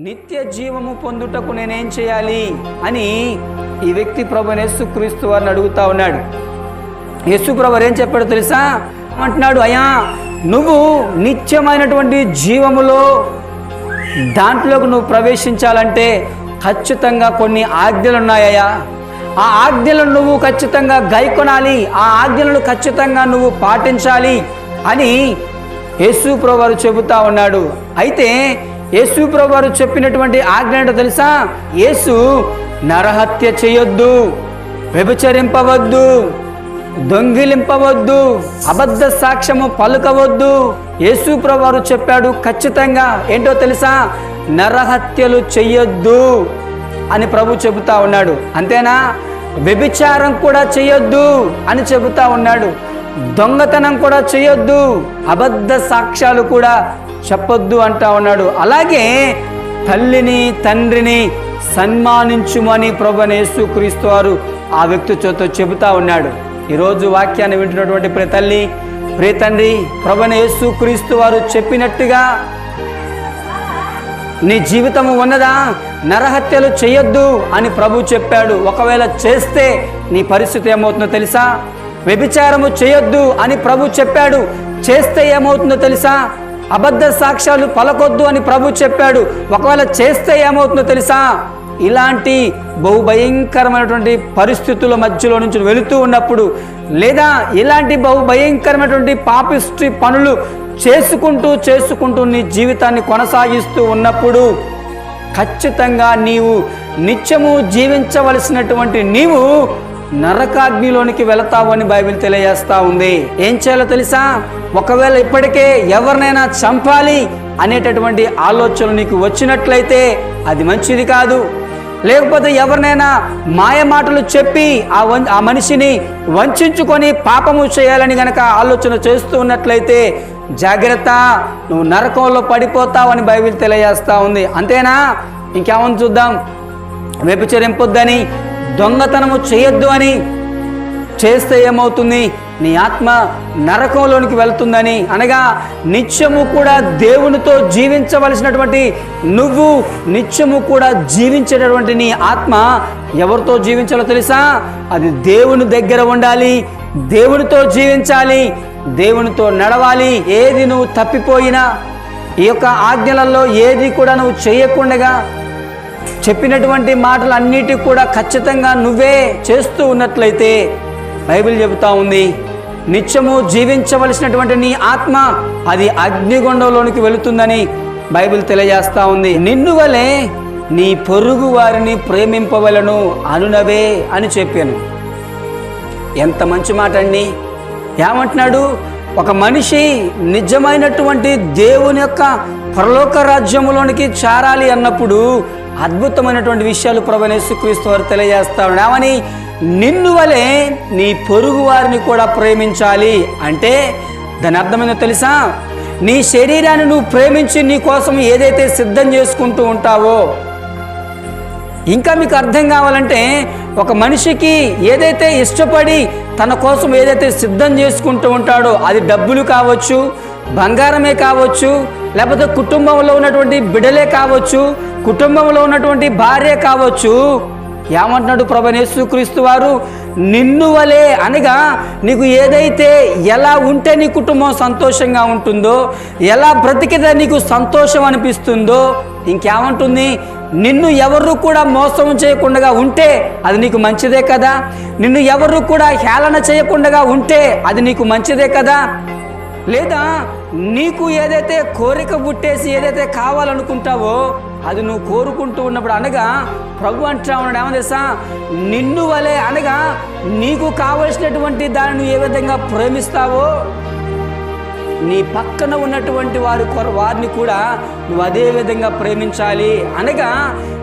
నిత్య జీవము పొందుటకు నేనేం చేయాలి? అని ఈ వ్యక్తి ప్రభు యేసుక్రీస్తు వారిని అడుగుతా ఉన్నాడు. యేసుప్రభు ఏం చెప్పాడు తెలుసా? అంటున్నాడు అయ్యా నువ్వు నిత్యమైనటువంటి జీవములో దాంట్లోకి నువ్వు ప్రవేశించాలంటే ఖచ్చితంగా కొన్ని ఆజ్ఞలు ఉన్నాయా ఆ ఆజ్ఞలను నువ్వు ఖచ్చితంగా గైకొనాలి. ఆ ఆజ్ఞలను ఖచ్చితంగా నువ్వు పాటించాలి అని యేసు ప్రభు చెబుతా ఉన్నాడు. అయితే యేసుప్రభు వారు చెప్పినటువంటి ఆజ్ఞ ఏంటో తెలుసా? యేసు నరహత్య చేయొద్దు వ్యభిచరింపవద్దు దొంగిలింపవద్దు అబద్ధ సాక్ష్యము పలుకవద్దు. యేసుప్రభు వారు చెప్పాడు ఖచ్చితంగా. ఏంటో తెలుసా? నరహత్యలు చెయ్యొద్దు అని ప్రభు చెబుతా ఉన్నాడు. అంతేనా? వ్యభిచారం కూడా చెయ్యొద్దు అని చెబుతా ఉన్నాడు. దొంగతనం కూడా చేయొద్దు. అబద్ధ సాక్ష్యాలు కూడా చెప్పొద్దు అంటా ఉన్నాడు. అలాగే తల్లిని తండ్రిని సన్మానించుమని ప్రభనేసు క్రీస్తు వారు ఆ వ్యక్తి చేత చెబుతా ఉన్నాడు. ఈరోజు వాక్యాన్ని వింటున్నటువంటి ప్రియ తల్లి ప్రియ తండ్రి ప్రభనేసు క్రీస్తు వారు చెప్పినట్టుగా నీ జీవితము ఉన్నదా? నరహత్యలు చేయొద్దు అని ప్రభు చెప్పాడు. ఒకవేళ చేస్తే నీ పరిస్థితి ఏమవుతుందో తెలుసా? వ్యభిచారము చేయొద్దు అని ప్రభు చెప్పాడు. చేస్తే ఏమవుతుందో తెలుసా? అబద్ధ సాక్ష్యాలు పలకొద్దు అని ప్రభు చెప్పాడు. ఒకవేళ చేస్తే ఏమవుతుందో తెలుసా? ఇలాంటి బహు భయంకరమైనటువంటి పరిస్థితుల మధ్యలో నుంచి వెళుతూ ఉన్నప్పుడు లేదా ఇలాంటి బహు భయంకరమైనటువంటి పాపిస్ట్రీ పనులు చేసుకుంటూ చేసుకుంటూ నీ జీవితాన్ని కొనసాగిస్తూ ఉన్నప్పుడు ఖచ్చితంగా నీవు నిత్యము జీవించవలసినటువంటి నీవు నరకాగ్నిలోనికి వెళతావని బైబిల్ తెలియజేస్తా ఉంది. ఏం చేయాలో తెలుసా? ఒకవేళ ఇప్పటికే ఎవరినైనా చంపాలి అనేటటువంటి ఆలోచన నీకు వచ్చినట్లయితే అది మంచిది కాదు. లేకపోతే ఎవరినైనా మాయ మాటలు చెప్పి ఆ వం ఆ మనిషిని వంచుకొని పాపము చేయాలని గనక ఆలోచన చేస్తూ ఉన్నట్లయితే జాగ్రత్త నువ్వు నరకంలో పడిపోతావని బైబిల్ తెలియజేస్తా ఉంది. అంతేనా? ఇంకేమని చూద్దాం? వ్యభిచరింపొద్దని దొంగతనము చేయొద్దు అని చేస్తే ఏమవుతుంది? నీ ఆత్మ నరకంలోనికి వెళ్తుందని అనగా నిత్యము కూడా దేవునితో జీవించవలసినటువంటి నువ్వు నిత్యము కూడా జీవించేటటువంటి నీ ఆత్మ ఎవరితో జీవించాలో తెలుసా? అది దేవుని దగ్గర ఉండాలి దేవునితో జీవించాలి దేవునితో నడవాలి. ఏది నువ్వు తప్పిపోయినా ఈ యొక్క ఆజ్ఞలలో ఏది కూడా నువ్వు చేయకుండగా చెప్పినటువంటి మాటలు అన్నిటికి కూడా ఖచ్చితంగా నువ్వే చేస్తూ ఉన్నట్లయితే బైబిల్ చెబుతా ఉంది నిత్యము జీవించవలసినటువంటి నీ ఆత్మ అది అగ్నిగుండంలోనికి వెళుతుందని బైబిల్ తెలియజేస్తా ఉంది. నిన్ను వలె నీ పొరుగు వారిని ప్రేమింపవలను అనునవే అని చెప్పాను. ఎంత మంచి మాట అండి. ఏమంటున్నాడు? ఒక మనిషి నిజమైనటువంటి దేవుని యొక్క పరలోక రాజ్యములోనికి చేరాలి అన్నప్పుడు అద్భుతమైనటువంటి విషయాలు ప్రభనేసుక్రీస్తు వారు తెలియజేస్తాడు ఏమని నిన్ను వలె నీ పొరుగు వారిని కూడా ప్రేమించాలి అంటే దాని అర్థమైందో తెలుసా? నీ శరీరాన్ని నువ్వు ప్రేమించి నీ కోసం ఏదైతే సిద్ధం చేసుకుంటూ ఉంటావో ఇంకా మీకు అర్థం కావాలంటే ఒక మనిషికి ఏదైతే ఇష్టపడి తన కోసం ఏదైతే సిద్ధం చేసుకుంటూ ఉంటాడో అది డబ్బులు కావచ్చు బంగారమే కావచ్చు లేకపోతే కుటుంబంలో ఉన్నటువంటి బిడలే కావచ్చు కుటుంబంలో ఉన్నటువంటి భార్య కావచ్చు. ఏమంటున్నాడు ప్రభనేశ్వక్రీస్తు వారు? నిన్ను వలే అనగా నీకు ఏదైతే ఎలా ఉంటే నీ కుటుంబం సంతోషంగా ఉంటుందో ఎలా బ్రతికితే నీకు సంతోషం అనిపిస్తుందో ఇంకేమంటుంది? నిన్ను ఎవరు కూడా మోసం చేయకుండా ఉంటే అది నీకు మంచిదే కదా? నిన్ను ఎవరు కూడా హేళన చేయకుండా ఉంటే అది నీకు మంచిదే కదా? లేదా నీకు ఏదైతే కోరిక పుట్టేసి ఏదైతే కావాలనుకుంటావో అది నువ్వు కోరుకుంటూ ఉన్నప్పుడు అనగా ప్రభు అంటా ఉన్నాడు ఏమో తెలుసా? నిన్ను వలే అనగా నీకు కావలసినటువంటి దాన్ని నువ్వు ఏ విధంగా ప్రేమిస్తావో నీ పక్కన ఉన్నటువంటి వారి కొర వారిని కూడా నువ్వు అదే విధంగా ప్రేమించాలి. అనగా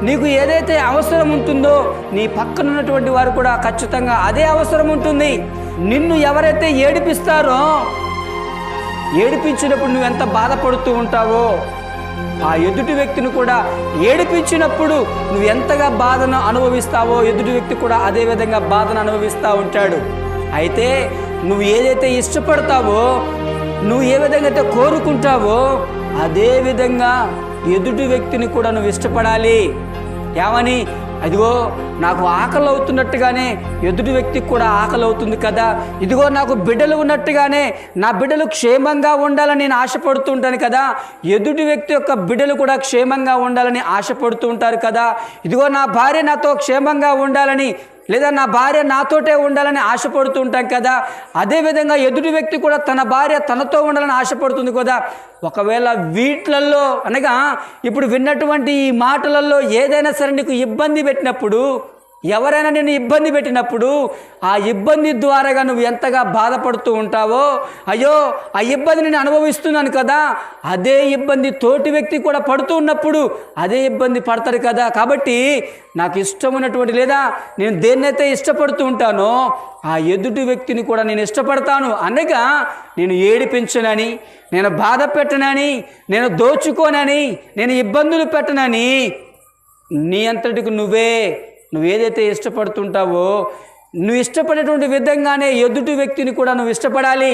నీకు ఏదైతే అవసరం ఉంటుందో నీ పక్కన ఉన్నటువంటి వారు కూడా ఖచ్చితంగా అదే అవసరం ఉంటుంది. నిన్ను ఎవరైతే ఏడిపిస్తారో ఏడిపించినప్పుడు నువ్వు ఎంత బాధపడుతూ ఉంటావో ఆ ఎదుటి వ్యక్తిని కూడా ఏడిపించినప్పుడు నువ్వు ఎంతగా బాధను అనుభవిస్తావో ఎదుటి వ్యక్తి కూడా అదే విధంగా బాధను అనుభవిస్తూ ఉంటాడు. అయితే నువ్వు ఏదైతే ఇష్టపడతావో నువ్వు ఏ విధంగా అయితే కోరుకుంటావో అదే విధంగా ఎదుటి వ్యక్తిని కూడా నువ్వు ఇష్టపడాలి. ఏమని? అదిగో నాకు ఆకలి అవుతున్నట్టుగానే ఎదుటి వ్యక్తికి కూడా ఆకలి అవుతుంది కదా. ఇదిగో నాకు బిడ్డలు ఉన్నట్టుగానే నా బిడ్డలు క్షేమంగా ఉండాలని నేను ఆశపడుతూ ఉంటాను కదా. ఎదుటి వ్యక్తి యొక్క బిడ్డలు కూడా క్షేమంగా ఉండాలని ఆశపడుతూ ఉంటారు కదా. ఇదిగో నా భార్య నాతో క్షేమంగా ఉండాలని లేదా నా భార్య నాతోటే ఉండాలని ఆశపడుతూ ఉంటాం కదా అదేవిధంగా ఎదుటి వ్యక్తి కూడా తన భార్య తనతో ఉండాలని ఆశపడుతుంది కదా. ఒకవేళ వీటిలలో అనగా ఇప్పుడు విన్నటువంటి ఈ మాటలలో ఏదైనా సరే నీకు ఇబ్బంది పెట్టినప్పుడు ఎవరైనా నేను ఇబ్బంది పెట్టినప్పుడు ఆ ఇబ్బంది ద్వారాగా నువ్వు ఎంతగా బాధపడుతూ ఉంటావో అయ్యో ఆ ఇబ్బంది నేను అనుభవిస్తున్నాను కదా అదే ఇబ్బంది తోటి వ్యక్తి కూడా పడుతూ ఉన్నప్పుడు అదే ఇబ్బంది పడతారు కదా. కాబట్టి నాకు ఇష్టమైనటువంటి లేదా నేను దేన్నైతే ఇష్టపడుతూ ఉంటానో ఆ ఎదుటి వ్యక్తిని కూడా నేను ఇష్టపడతాను. అనగా నేను ఏడిపించనని నేను బాధ పెట్టనని నేను దోచుకోనని నేను ఇబ్బందులు పెట్టనని నీ అంతటికి నువ్వే నువ్వు ఏదైతే ఇష్టపడుతుంటావో నువ్వు ఇష్టపడేటువంటి విధంగానే ఎదుటి వ్యక్తిని కూడా నువ్వు ఇష్టపడాలి.